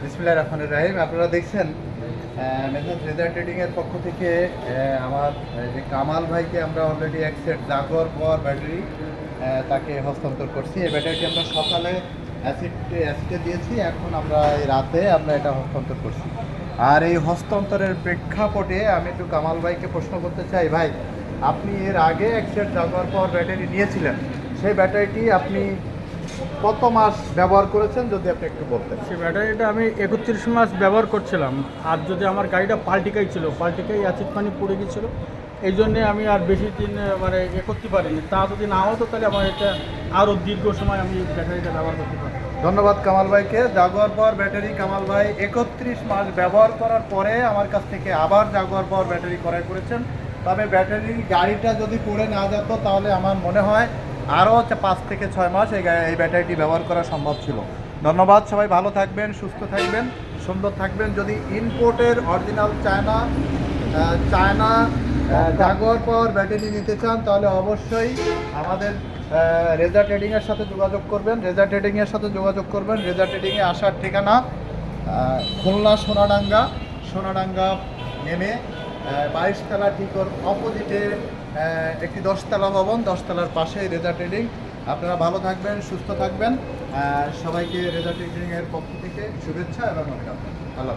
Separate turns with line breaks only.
বিসমুল্লাহ রহমান রাহিম। আপনারা দেখছেন মেসাজ রেজার ট্রেডিংয়ের পক্ষ থেকে আমার যে কামাল ভাইকে আমরা অলরেডি এক সেট জাগর পর ব্যাটারি তাকে হস্তান্তর করছি। এই ব্যাটারিটি আমরা সকালে অ্যাসিড অ্যাসিডে দিয়েছি, এখন আমরা এই রাতে আমরা এটা হস্তান্তর করছি। আর এই হস্তান্তরের প্রেক্ষাপটে আমি একটু কামাল ভাইকে প্রশ্ন করতে চাই, ভাই, আপনি এর আগে এক সেট জাগর পর ব্যাটারি নিয়েছিলেন। সেই ব্যাটারিটি আপনি কত মাস ব্যবহার করেছেন যদি আপনি একটু বলতেন?
সে ব্যাটারিটা আমি একত্রিশ মাস ব্যবহার করছিলাম। আর যদি আমার গাড়িটা পাল্টিকাই ছিল পাল্টিকাই অ্যাসিড পানি পড়ে গেছিল এই জন্যে আমি আর বেশি দিন মানে এ করতে পারিনি। তা যদি না হতো তাহলে আমার এটা আরও দীর্ঘ সময় আমি ব্যাটারিটা ব্যবহার করতে পারি
ধন্যবাদ কামাল ভাইকে। জাগুয়ার পাওয়ার ব্যাটারি কামাল ভাই একত্রিশ মাস ব্যবহার করার পরে আমার কাছ থেকে আবার জাগুয়ার পাওয়ার ব্যাটারি ক্রয় করেছেন। তবে ব্যাটারি গাড়িটা যদি পড়ে না যেত তাহলে আমার মনে হয় আরও হচ্ছে পাঁচ থেকে ছয় মাস এই এই ব্যাটারিটি ব্যবহার করা সম্ভব ছিল। ধন্যবাদ, সবাই ভালো থাকবেন, সুস্থ থাকবেন, সুন্দর থাকবেন। যদি ইনপোর্টের original China China Jaguar power battery নিতে চান, তাহলে অবশ্যই আমাদের রেজা ট্রেডিংয়ের সাথে যোগাযোগ করবেন। রেজা ট্রেডিংয়ের সাথে যোগাযোগ করবেন। রেজা ট্রেডিংয়ে আসার ঠিকানা খুলনা সোনাডাঙ্গা সোনাডাঙ্গা নেমে বাইশতলা ঠিক ওর অপোজিটে একটি দশতলা ভবন, দশতলার পাশে রেজা ট্রেডিং আপনারা ভালো থাকবেন, সুস্থ থাকবেন। সবাইকে রেজা ট্রেডিংয়ের পক্ষ থেকে শুভেচ্ছা এবং অভিনন্দন। আল্লাহ